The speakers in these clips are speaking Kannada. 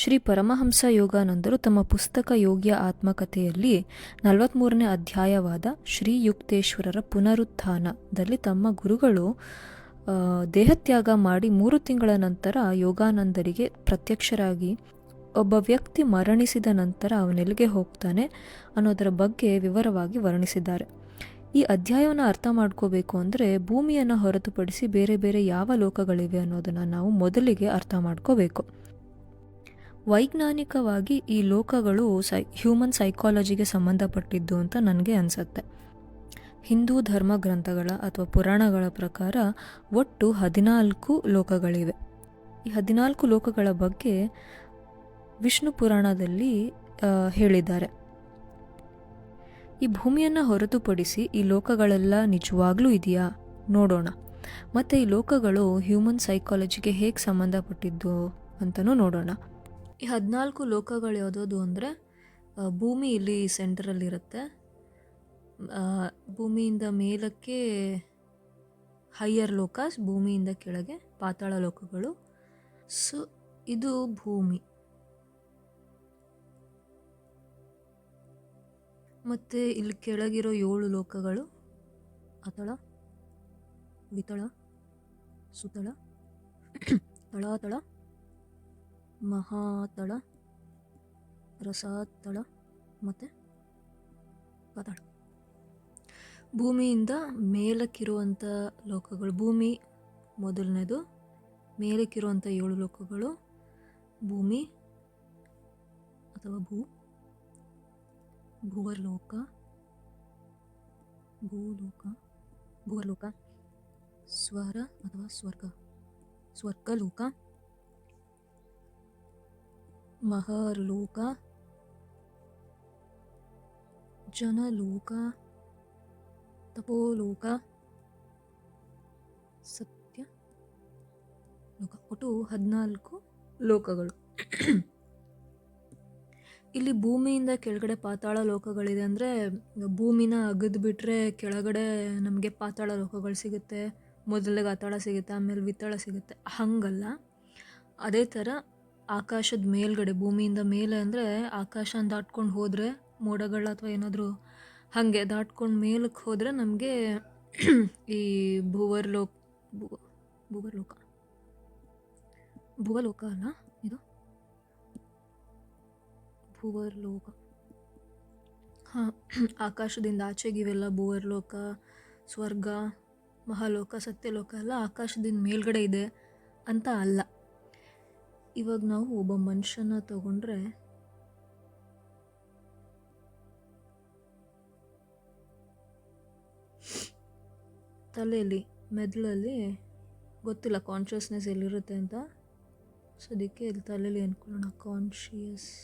ಶ್ರೀ ಪರಮಹಂಸ ಯೋಗಾನಂದರು ತಮ್ಮ ಪುಸ್ತಕ ಯೋಗ್ಯ ಆತ್ಮಕಥೆಯಲ್ಲಿ ನಲವತ್ತ್ಮೂರನೇ ಅಧ್ಯಾಯವಾದ ಶ್ರೀಯುಕ್ತೇಶ್ವರರ ಪುನರುತ್ಥಾನದಲ್ಲಿ ತಮ್ಮ ಗುರುಗಳು ದೇಹತ್ಯಾಗ ಮಾಡಿ ಮೂರು ತಿಂಗಳ ನಂತರ ಯೋಗಾನಂದರಿಗೆ ಪ್ರತ್ಯಕ್ಷರಾಗಿ ಒಬ್ಬ ವ್ಯಕ್ತಿ ಮರಣಿಸಿದ ನಂತರ ಅವನೆಲ್ಲಿಗೆ ಹೋಗ್ತಾನೆ ಅನ್ನೋದರ ಬಗ್ಗೆ ವಿವರವಾಗಿ ವರ್ಣಿಸಿದ್ದಾರೆ. ಈ ಅಧ್ಯಾಯವನ್ನು ಅರ್ಥ ಮಾಡ್ಕೋಬೇಕು ಅಂದರೆ ಭೂಮಿಯನ್ನು ಹೊರತುಪಡಿಸಿ ಬೇರೆ ಬೇರೆ ಯಾವ ಲೋಕಗಳಿವೆ ಅನ್ನೋದನ್ನು ನಾವು ಮೊದಲಿಗೆ ಅರ್ಥ ಮಾಡ್ಕೋಬೇಕು. ವೈಜ್ಞಾನಿಕವಾಗಿ ಈ ಲೋಕಗಳು ಸೈ ಹ್ಯೂಮನ್ ಸೈಕಾಲಜಿಗೆ ಸಂಬಂಧಪಟ್ಟಿದ್ದು ಅಂತ ನನಗೆ ಅನಿಸುತ್ತೆ. ಹಿಂದೂ ಧರ್ಮ ಗ್ರಂಥಗಳ ಅಥವಾ ಪುರಾಣಗಳ ಪ್ರಕಾರ ಒಟ್ಟು ಹದಿನಾಲ್ಕು ಲೋಕಗಳಿವೆ. ಈ ಹದಿನಾಲ್ಕು ಲೋಕಗಳ ಬಗ್ಗೆ ವಿಷ್ಣು ಪುರಾಣದಲ್ಲಿ ಹೇಳಿದ್ದಾರೆ. ಈ ಭೂಮಿಯನ್ನು ಹೊರತುಪಡಿಸಿ ಈ ಲೋಕಗಳೆಲ್ಲ ನಿಜವಾಗ್ಲೂ ಇದೆಯಾ? ನೋಡೋಣ. ಮತ್ತು ಈ ಲೋಕಗಳು ಹ್ಯೂಮನ್ ಸೈಕಾಲಜಿಗೆ ಹೇಗೆ ಸಂಬಂಧಪಟ್ಟಿದ್ದು ಅಂತಲೂ ನೋಡೋಣ. ಈ ಹದಿನಾಲ್ಕು ಲೋಕಗಳು ಯಾವುದಾದ್ರು ಅಂದರೆ ಭೂಮಿ ಇಲ್ಲಿ ಸೆಂಟ್ರಲ್ಲಿರುತ್ತೆ ಭೂಮಿಯಿಂದ ಮೇಲಕ್ಕೆ ಹೈಯರ್ ಲೋಕ ಭೂಮಿಯಿಂದ ಕೆಳಗೆ ಪಾತಾಳ ಲೋಕಗಳು. ಸೊ ಇದು ಭೂಮಿ. ಮತ್ತು ಇಲ್ಲಿ ಕೆಳಗಿರೋ ಏಳು ಲೋಕಗಳು ಅತಳ ವಿತಳ, ಸುತಳ, ತಳಾತಳ ಮಹಾತಳ, ರಸಾತಳ ಮತ್ತು ಪಾತಾಳ ಭೂಮಿಯಿಂದ ಮೇಲಕ್ಕಿರುವಂಥ ಲೋಕಗಳು, ಭೂಮಿ ಮೊದಲನೇದು ಮೇಲಕ್ಕಿರುವಂಥ ಏಳು ಲೋಕಗಳು, ಭೂಮಿ ಅಥವಾ ಭೂ, ಭೂವರ್ಲೋಕ, ಭೂಲೋಕ, ಭೂವರ್ಲೋಕ, ಸ್ವರ ಅಥವಾ ಸ್ವರ್ಗ, ಸ್ವರ್ಗಲೋಕ. ಮಹರ್ಲೋಕ, ಜನಲೋಕ, ತಪೋಲೋಕ, ಸತ್ಯ ಲೋಕ. ಒಟ್ಟು ಹದಿನಾಲ್ಕು ಲೋಕಗಳು. ಇಲ್ಲಿ ಭೂಮಿಯಿಂದ ಕೆಳಗಡೆ ಪಾತಾಳ ಲೋಕಗಳಿದೆ ಅಂದರೆ ಭೂಮಿನ ಅಗದು ಬಿಟ್ಟರೆ ಕೆಳಗಡೆ ನಮಗೆ ಪಾತಾಳ ಲೋಕಗಳು ಸಿಗುತ್ತೆ ಮೊದಲಿಗೆ ಅತಾಳ ಸಿಗುತ್ತೆ, ಆಮೇಲೆ ವಿತ್ತಳ ಸಿಗುತ್ತೆ. ಹಂಗಲ್ಲ. ಅದೇ ಥರ ಆಕಾಶದ ಮೇಲ್ಗಡೆ, ಭೂಮಿಯಿಂದ ಮೇಲೆ ಅಂದರೆ ಆಕಾಶನ ದಾಟ್ಕೊಂಡು ಹೋದರೆ, ಮೋಡಗಳು ಅಥವಾ ಏನಾದರೂ ಹಾಗೆ ದಾಟ್ಕೊಂಡು ಮೇಲಕ್ಕೆ ಹೋದರೆ ನಮಗೆ ಈ ಭುವರ್ಲೋಕ ಭುವ ಭುವರ್ಲೋಕ, ಭುವಲೋಕ ಅಲ್ಲ ಇದು? ಭುವರ್ಲೋಕ. ಹಾಂ, ಆಕಾಶದಿಂದ ಆಚೆಗೆ ಇವೆಲ್ಲ ಭುವರ್ಲೋಕ, ಸ್ವರ್ಗ, ಮಹಾಲೋಕ, ಸತ್ಯಲೋಕ ಎಲ್ಲ ಆಕಾಶದಿಂದ ಮೇಲ್ಗಡೆ ಇದೆ ಅಂತ ಅಲ್ಲ. ಇವಾಗ ನಾವು ಒಬ್ಬ ಮನುಷ್ಯನ ತಗೊಂಡ್ರೆ ತಲೆಯಲ್ಲಿ, ಮೆದುಳಲ್ಲಿ ಗೊತ್ತಿಲ್ಲ ಕಾನ್ಷಿಯಸ್ನೆಸ್ ಎಲ್ಲಿರುತ್ತೆ ಅಂತ. ಸೊ ಅದಕ್ಕೆ ಇಲ್ಲಿ ತಲೆಯಲ್ಲಿ ಅನ್ಕೊಳ್ಳೋಣ ಕಾನ್ಷಿಯಸ್ನೆಸ್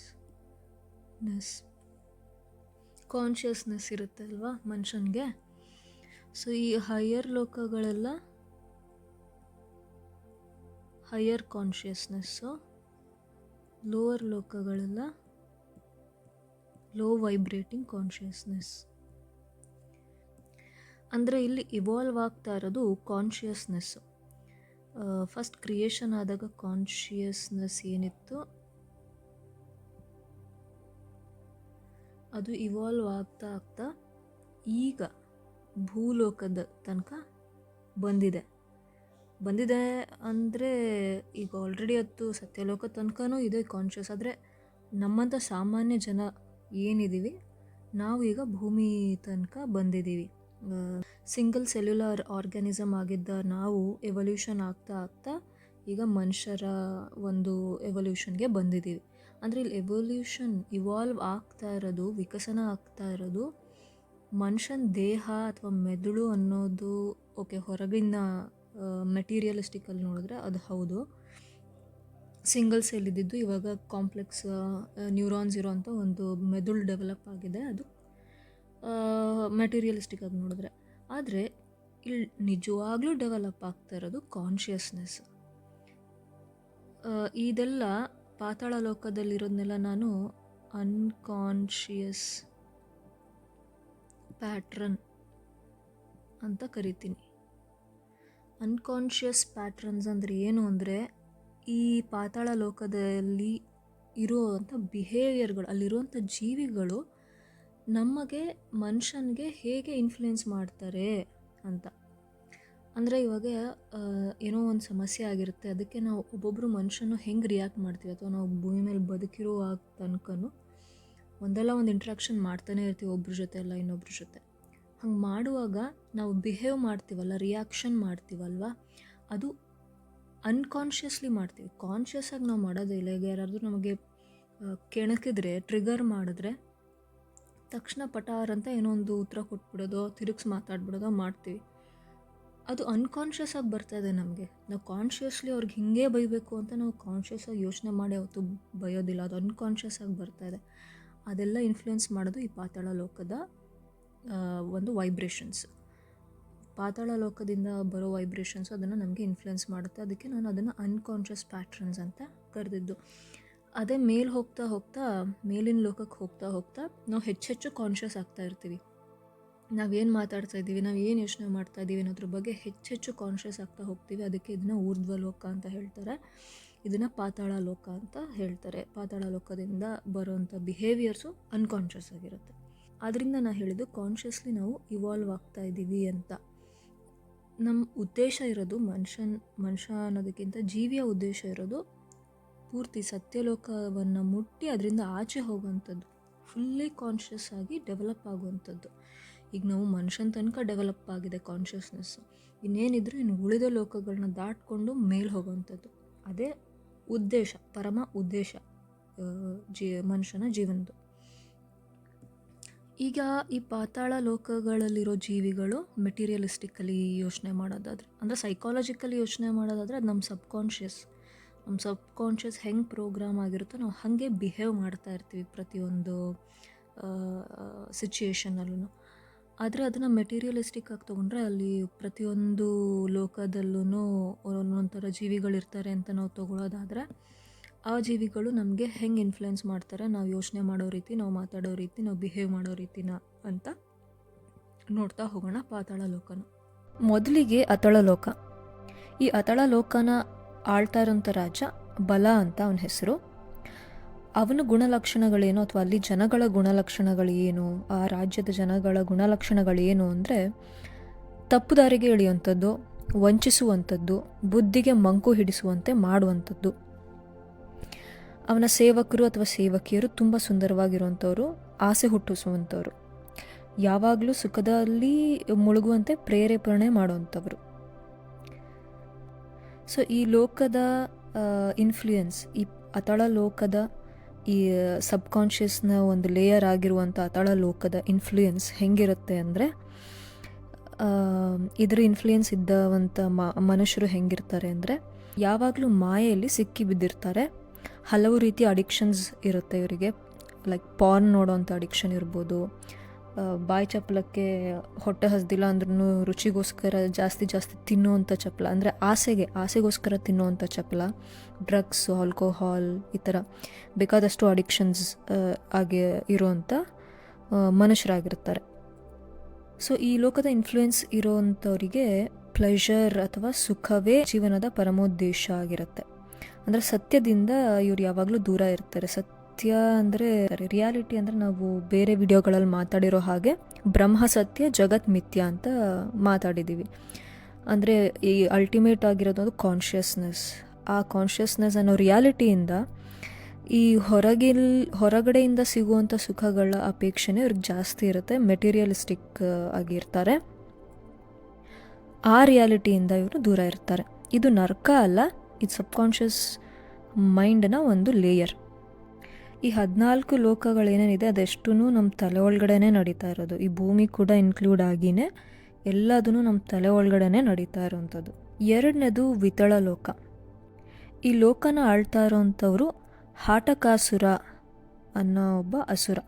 ಕಾನ್ಷಿಯಸ್ನೆಸ್ ಇರುತ್ತೆ ಅಲ್ವಾ ಮನುಷ್ಯನಿಗೆ? ಸೊ ಈ ಹೈಯರ್ ಲೋಕಗಳೆಲ್ಲ ಹೈಯರ್ ಕಾನ್ಷಿಯಸ್ನೆಸ್ಸು ಲೋವರ್ ಲೋಕಗಳೆಲ್ಲ ಲೋ ವೈಬ್ರೇಟಿಂಗ್ ಕಾನ್ಷಿಯಸ್ನೆಸ್ ಅಂದರೆ ಇಲ್ಲಿ ಇವಾಲ್ವ್ ಆಗ್ತಾ ಇರೋದು ಕಾನ್ಷಿಯಸ್ನೆಸ್ಸು ಫಸ್ಟ್ ಕ್ರಿಯೇಷನ್ ಆದಾಗ ಕಾನ್ಷಿಯಸ್ನೆಸ್ ಏನಿತ್ತು ಅದು ಇವಾಲ್ವ್ ಆಗ್ತಾ ಆಗ್ತಾ ಈಗ ಭೂಲೋಕದ ತನಕ ಬಂದಿದೆ ಬಂದಿದೆ ಅಂದರೆ ಈಗ ಆಲ್ರೆಡಿ ಅದು ಸತ್ಯಲೋಕ ತನಕನೂ ಇದೆ ಕಾನ್ಷಿಯಸ್ ಆದರೆ ನಮ್ಮಂಥ ಸಾಮಾನ್ಯ ಜನ ಏನಿದ್ದೀವಿ ನಾವು ಈಗ ಭೂಮಿ ತನಕ ಬಂದಿದ್ದೀವಿ ಸಿಂಗಲ್ ಸೆಲ್ಯುಲರ್ ಆರ್ಗ್ಯಾನಿಸಮ್ ಆಗಿದ್ದ ನಾವು ಎವಲ್ಯೂಷನ್ ಆಗ್ತಾ ಆಗ್ತಾ ಈಗ ಮನುಷ್ಯರ ಒಂದು ಎವಲ್ಯೂಷನ್ಗೆ ಬಂದಿದ್ದೀವಿ ಅಂದರೆ ಇಲ್ಲಿ ಎವಲ್ಯೂಷನ್ ಇವಾಲ್ವ್ ಆಗ್ತಾ ಇರೋದು, ವಿಕಸನ ಆಗ್ತಾ ಇರೋದು ಮನುಷ್ಯನ ದೇಹ ಅಥವಾ ಮೆದುಳು ಅನ್ನೋದು ಓಕೆ ಹೊರಗಿನ ಮೆಟೀರಿಯಲಿಸ್ಟಿಕಲ್ಲಿ ನೋಡಿದ್ರೆ ಅದು ಹೌದು. ಸಿಂಗಲ್ ಸೆಲ್ ಇದ್ದಿದ್ದು ಇವಾಗ ಕಾಂಪ್ಲೆಕ್ಸ್ ನ್ಯೂರಾನ್ಸ್ ಇರೋವಂಥ ಒಂದು ಮೆದುಳು ಡೆವಲಪ್ ಆಗಿದೆ ಅದು. ಮೆಟೀರಿಯಲಿಸ್ಟಿಕ್ ಆಗಿ ನೋಡಿದ್ರೆ. ಆದರೆ ಇಲ್ಲಿ ನಿಜವಾಗ್ಲೂ ಡೆವಲಪ್ ಆಗ್ತಾ ಇರೋದು ಕಾನ್ಷಿಯಸ್ನೆಸ್ ಇದೆಲ್ಲ ಪಾತಾಳ ಲೋಕದಲ್ಲಿರೋದನ್ನೆಲ್ಲ ನಾನು ಅನ್ಕಾನ್ಷಿಯಸ್ ಪ್ಯಾಟ್ರನ್ ಅಂತ ಕರಿತೀನಿ. ಅನ್ಕಾನ್ಷಿಯಸ್ ಪ್ಯಾಟ್ರನ್ಸ್ ಅಂದರೆ ಏನು ಅಂದರೆ ಈ ಪಾತಾಳ ಲೋಕದಲ್ಲಿ ಇರುವಂಥ ಬಿಹೇವಿಯರ್ಗಳು ಅಲ್ಲಿರುವಂಥ ಜೀವಿಗಳು ನಮಗೆ ಮನುಷ್ಯನಿಗೆ ಹೇಗೆ ಇನ್ಫ್ಲುಯೆನ್ಸ್ ಮಾಡ್ತಾರೆ ಅಂತ. ಅಂದರೆ ಇವಾಗ ಏನೋ ಒಂದು ಸಮಸ್ಯೆ ಆಗಿರುತ್ತೆ, ಅದಕ್ಕೆ ನಾವು ಒಬ್ಬೊಬ್ಬರು ಮನುಷ್ಯನು ಹೆಂಗೆ ರಿಯಾಕ್ಟ್ ಮಾಡ್ತೀವಿ? ಅಥವಾ ನಾವು ಭೂಮಿ ಮೇಲೆ ಬದುಕಿರೋ ತನಕನೂ ಒಂದಲ್ಲ ಒಂದು ಇಂಟ್ರಾಕ್ಷನ್ ಮಾಡ್ತಾನೆ ಇರ್ತೀವಿ ಒಬ್ಬರ ಜೊತೆ ಅಲ್ಲ ಇನ್ನೊಬ್ಬರ ಜೊತೆ. ಹಂಗೆ ಮಾಡುವಾಗ ನಾವು ಬಿಹೇವ್ ಮಾಡ್ತೀವಲ್ಲ ರಿಯಾಕ್ಷನ್ ಮಾಡ್ತೀವಲ್ವ? ಅದು ಅನ್ಕಾನ್ಷಿಯಸ್ಲಿ ಮಾಡ್ತೀವಿ. ಕಾನ್ಷಿಯಸ್ ಆಗಿ ನಾವು ಮಾಡೋದೇ ಇಲ್ಲ. ಈಗ ಯಾರಾದರೂ ನಮಗೆ ಕೆಣಕಿದ್ರೆ ಟ್ರಿಗರ್ ಮಾಡಿದ್ರೆ, ತಕ್ಷಣ ಪಟಾರ್ ಅಂತ ಏನೋ ಒಂದು ಉತ್ತರ ಕೊಟ್ಬಿಡೋದೋ, ತಿರುಗ್ಸಿ ಮಾತಾಡ್ಬಿಡೋದೋ ಮಾಡ್ತೀವಿ. ಅದು ಅನ್ಕಾನ್ಷಿಯಸ್ ಆಗಿ ಬರ್ತಾ ಇದೆ ನಮಗೆ. ನಾವು ಕಾನ್ಷಿಯಸ್ಲಿ ಅವ್ರಿಗೆ ಹಿಂಗೆ ಬೈಬೇಕು ಅಂತ ನಾವು ಕಾನ್ಷಿಯಸ್ ಆಗಿ ಯೋಚನೆ ಮಾಡಿ ಅವತ್ತು ಬಯೋದಿಲ್ಲ. ಅದು ಅನ್ಕಾನ್ಷಿಯಸ್ ಆಗಿ ಬರ್ತಾ ಇದೆ. ಅದೆಲ್ಲ ಇನ್ಫ್ಲುಯೆನ್ಸ್ ಮಾಡೋದು ಈ ಪಾತಾಳ ಲೋಕದ ಒಂದು ವೈಬ್ರೇಷನ್ಸ್ ಪಾತಾಳ ಲೋಕದಿಂದ ಬರೋ ವೈಬ್ರೇಷನ್ಸ್ ಅದನ್ನು ನಮಗೆ ಇನ್ಫ್ಲುಯೆನ್ಸ್ ಮಾಡುತ್ತೆ. ಅದಕ್ಕೆ ನಾನು ಅದನ್ನು ಅನ್ಕಾನ್ಷಿಯಸ್ ಪ್ಯಾಟ್ರನ್ಸ್ ಅಂತ ಕರೆದಿದ್ದು. ಅದೇ ಮೇಲೆ ಹೋಗ್ತಾ ಹೋಗ್ತಾ, ಮೇಲಿನ ಲೋಕಕ್ಕೆ ಹೋಗ್ತಾ ಹೋಗ್ತಾ ನಾವು ಹೆಚ್ಚೆಚ್ಚು ಕಾನ್ಷಿಯಸ್ ಆಗ್ತಾ ಇರ್ತೀವಿ. ನಾವೇನು ಮಾತಾಡ್ತಾ ಇದ್ದೀವಿ, ನಾವು ಏನು ಯೋಚನೆ ಮಾಡ್ತಾ ಇದ್ದೀವಿ ಅನ್ನೋದ್ರ ಬಗ್ಗೆ ಹೆಚ್ಚೆಚ್ಚು ಕಾನ್ಷಿಯಸ್ ಆಗ್ತಾ ಹೋಗ್ತೀವಿ. ಅದಕ್ಕೆ ಇದನ್ನು ಊರ್ಧ್ವ ಲೋಕ ಅಂತ ಹೇಳ್ತಾರೆ. ಇದನ್ನು ಪಾತಾಳ ಲೋಕ ಅಂತ ಹೇಳ್ತಾರೆ. ಪಾತಾಳ ಲೋಕದಿಂದ ಬರೋವಂಥ ಬಿಹೇವಿಯರ್ಸು ಅನ್ಕಾನ್ಷಿಯಸ್ ಆಗಿರುತ್ತೆ. ಆದ್ದರಿಂದ ನಾನು ಹೇಳಿದ್ದು ಕಾನ್ಷಿಯಸ್ಲಿ ನಾವು ಇವಾಲ್ವ್ ಆಗ್ತಾ ಇದ್ದೀವಿ ಅಂತ. ನಮ್ಮ ಉದ್ದೇಶ ಇರೋದು ಮನುಷ್ಯನ್, ಮನುಷ್ಯ ಅನ್ನೋದಕ್ಕಿಂತ ಜೀವಿಯ ಉದ್ದೇಶ ಇರೋದು ಪೂರ್ತಿ ಸತ್ಯಲೋಕವನ್ನು ಮುಟ್ಟಿ ಅದರಿಂದ ಆಚೆ ಹೋಗುವಂಥದ್ದು. ಫುಲ್ಲಿ ಕಾನ್ಷಿಯಸ್ ಆಗಿ ಡೆವಲಪ್ ಆಗುವಂಥದ್ದು. ಈಗ ನಾವು ಮನುಷ್ಯನ ತನಕ ಡೆವಲಪ್ ಆಗಿದೆ ಕಾನ್ಷಿಯಸ್ನೆಸ್ಸು ಇನ್ನೇನಿದ್ರು ಇನ್ನು ಉಳಿದ ಲೋಕಗಳನ್ನ ದಾಟ್ಕೊಂಡು ಮೇಲೆ ಹೋಗುವಂಥದ್ದು. ಅದೇ ಉದ್ದೇಶ, ಪರಮ ಉದ್ದೇಶ ಜೀ, ಮನುಷ್ಯನ ಜೀವನದ್ದು. ಈಗ ಈ ಪಾತಾಳ ಲೋಕಗಳಲ್ಲಿರೋ ಜೀವಿಗಳು ಮೆಟೀರಿಯಲಿಸ್ಟಿಕಲಿ ಯೋಚನೆ ಮಾಡೋದಾದ್ರೆ, ಅಂದರೆ ಸೈಕಾಲಜಿಕಲಿ ಯೋಚನೆ ಮಾಡೋದಾದರೆ ಅದು ನಮ್ಮ ಸಬ್ಕಾನ್ಷಿಯಸ್. ನಮ್ಮ ಸಬ್ಕಾನ್ಷಿಯಸ್ ಹೆಂಗೆ ಪ್ರೋಗ್ರಾಮ್ ಆಗಿರುತ್ತೋ ನಾವು ಹಾಗೆ ಬಿಹೇವ್ ಮಾಡ್ತಾ ಇರ್ತೀವಿ ಪ್ರತಿಯೊಂದು ಸಿಚುಯೇಷನಲ್ಲೂ ಆದರೆ ಅದನ್ನು ಮೆಟೀರಿಯಲಿಸ್ಟಿಕ್ ಆಗಿ ತೊಗೊಂಡ್ರೆ ಅಲ್ಲಿ ಪ್ರತಿಯೊಂದು ಲೋಕದಲ್ಲೂ ಒಂದೊಂಥರ ಜೀವಿಗಳಿರ್ತಾರೆ ಅಂತ ನಾವು ತೊಗೊಳೋದಾದರೆ ಆ ಜೀವಿಗಳು ನಮಗೆ ಹೆಂಗೆ ಇನ್ಫ್ಲುಯೆನ್ಸ್ ಮಾಡ್ತಾರೆ? ನಾವು ಯೋಚನೆ ಮಾಡೋ ರೀತಿ, ನಾವು ಮಾತಾಡೋ ರೀತಿ, ನಾವು ಬಿಹೇವ್ ಮಾಡೋ ರೀತಿನ ಅಂತ ನೋಡ್ತಾ ಹೋಗೋಣ ಪಾತಾಳ ಲೋಕನ. ಮೊದಲಿಗೆ ಅತಳ ಲೋಕ. ಈ ಅತಳ ಲೋಕನ ಆಳ್ತಾ ಇರೋಂಥ ರಾಜ ಬಲ ಅಂತ ಅವನ ಹೆಸರು. ಅವನ ಗುಣಲಕ್ಷಣಗಳೇನು ಅಥವಾ ಅಲ್ಲಿ ಜನಗಳ ಗುಣಲಕ್ಷಣಗಳು ಏನು ಆ ರಾಜ್ಯದ ಜನಗಳ ಗುಣಲಕ್ಷಣಗಳೇನು ಅಂದರೆ ತಪ್ಪು ದಾರಿಗೆ ಇಳಿಯುವಂಥದ್ದು ವಂಚಿಸುವಂಥದ್ದು, ಬುದ್ಧಿಗೆ ಮಂಕು ಹಿಡಿಸುವಂತೆ ಮಾಡುವಂಥದ್ದು. ಅವನ ಸೇವಕರು ಅಥವಾ ಸೇವಕಿಯರು ತುಂಬ ಸುಂದರವಾಗಿರುವಂಥವ್ರು, ಆಸೆ ಹುಟ್ಟಿಸುವಂಥವ್ರು. ಯಾವಾಗಲೂ ಸುಖದಲ್ಲಿ ಮುಳುಗುವಂತೆ ಪ್ರೇರೇಪಣೆ ಮಾಡುವಂಥವ್ರು. ಸೊ ಈ ಲೋಕದ ಇನ್ಫ್ಲೂಯೆನ್ಸ್ ಈ ಅತಳ ಲೋಕದ, ಈ ಸಬ್ಕಾನ್ಷಿಯಸ್ನ ಒಂದು ಲೇಯರ್ ಆಗಿರುವಂಥ ಅತಳ ಲೋಕದ ಇನ್ಫ್ಲೂಯೆನ್ಸ್ ಹೆಂಗಿರುತ್ತೆ ಅಂದರೆ ಇದರ ಇನ್ಫ್ಲೂಯೆನ್ಸ್ ಇದ್ದವಂಥ ಮನುಷ್ಯರು ಹೆಂಗಿರ್ತಾರೆ ಅಂದರೆ, ಯಾವಾಗಲೂ ಮಾಯೆಯಲ್ಲಿ ಸಿಕ್ಕಿ ಬಿದ್ದಿರ್ತಾರೆ. ಹಲವು ರೀತಿಯ ಅಡಿಕ್ಷನ್ಸ್ ಇರುತ್ತೆ ಇವರಿಗೆ. ಲೈಕ್ ಪಾರ್ನ್ ನೋಡೋವಂಥ ಅಡಿಕ್ಷನ್ ಇರ್ಬೋದು. ಬಾಯಿ ಚಪ್ಪಲಕ್ಕೆ ಹೊಟ್ಟೆ ಹಸ್ದಿಲ್ಲ ಅಂದ್ರೂ ರುಚಿಗೋಸ್ಕರ ಜಾಸ್ತಿ ಜಾಸ್ತಿ ತಿನ್ನುವಂಥ ಚಪ್ಪಲ, ಅಂದರೆ ಆಸೆಗೆ, ಆಸೆಗೋಸ್ಕರ ತಿನ್ನುವಂಥ ಚಪ್ಪಲ ಡ್ರಗ್ಸ್ ಆಲ್ಕೋಹಾಲ್ ಈ ಥರ ಬೇಕಾದಷ್ಟು ಅಡಿಕ್ಷನ್ಸ್ ಆಗಿ ಇರುವಂಥ ಮನುಷ್ಯರಾಗಿರ್ತಾರೆ. ಸೊ ಈ ಲೋಕದ ಇನ್ಫ್ಲೂಯೆನ್ಸ್ ಇರೋವಂಥವರಿಗೆ ಪ್ಲೆಷರ್ ಅಥವಾ ಸುಖವೇ ಜೀವನದ ಪರಮೋದ್ದೇಶ ಆಗಿರುತ್ತೆ. ಅಂದರೆ ಸತ್ಯದಿಂದ ಇವ್ರು ಯಾವಾಗಲೂ ದೂರ ಇರ್ತಾರೆ. ಸತ್ಯ ಅಂದರೆ ರಿಯಾಲಿಟಿ ಅಂದರೆ ನಾವು ಬೇರೆ ವಿಡಿಯೋಗಳಲ್ಲಿ ಮಾತಾಡಿರೋ ಹಾಗೆ ಬ್ರಹ್ಮ ಸತ್ಯ, ಜಗತ್ ಮಿಥ್ಯ ಅಂತ ಮಾತಾಡಿದ್ದೀವಿ ಅಂದರೆ ಈ ಅಲ್ಟಿಮೇಟ್ ಆಗಿರೋದು ಕಾನ್ಷಿಯಸ್ನೆಸ್ ಆ ಕಾನ್ಷಿಯಸ್ನೆಸ್ ಅನ್ನೋ ರಿಯಾಲಿಟಿಯಿಂದ ಈ ಹೊರಗಿಲ್, ಹೊರಗಡೆಯಿಂದ ಸಿಗುವಂಥ ಸುಖಗಳ ಅಪೇಕ್ಷೆನೇ ಅವ್ರಿಗೆ ಜಾಸ್ತಿ ಇರುತ್ತೆ. ಮೆಟೀರಿಯಲಿಸ್ಟಿಕ್ ಆಗಿರ್ತಾರೆ. ಆ ರಿಯಾಲಿಟಿಯಿಂದ ಇವರು ದೂರ ಇರ್ತಾರೆ. ಇದು ನರ್ಕ ಅಲ್ಲ ಇದು ಸಬ್ಕಾನ್ಷಿಯಸ್ ಮೈಂಡ್ನ ಒಂದು ಲೇಯರ್. ಈ ಹದಿನಾಲ್ಕು ಲೋಕಗಳೇನೇನಿದೆ ಅದೆಷ್ಟೂ ನಮ್ಮ ತಲೆ ಒಳಗಡೆನೇ ನಡೀತಾ ಇರೋದು. ಈ ಭೂಮಿ ಕೂಡ ಇನ್ಕ್ಲೂಡ್ ಆಗಿನೇ ಎಲ್ಲದೂ ನಮ್ಮ ತಲೆ ಒಳಗಡೆನೇ ನಡೀತಾ ಇರೋವಂಥದ್ದು ಎರಡನೇದು ವಿತಳ ಲೋಕ. ಈ ಲೋಕನ ಆಳ್ತಾ ಇರೋವಂಥವ್ರು ಹಾಟಕಾಸುರ ಅನ್ನೋ ಒಬ್ಬ ಅಸುರ.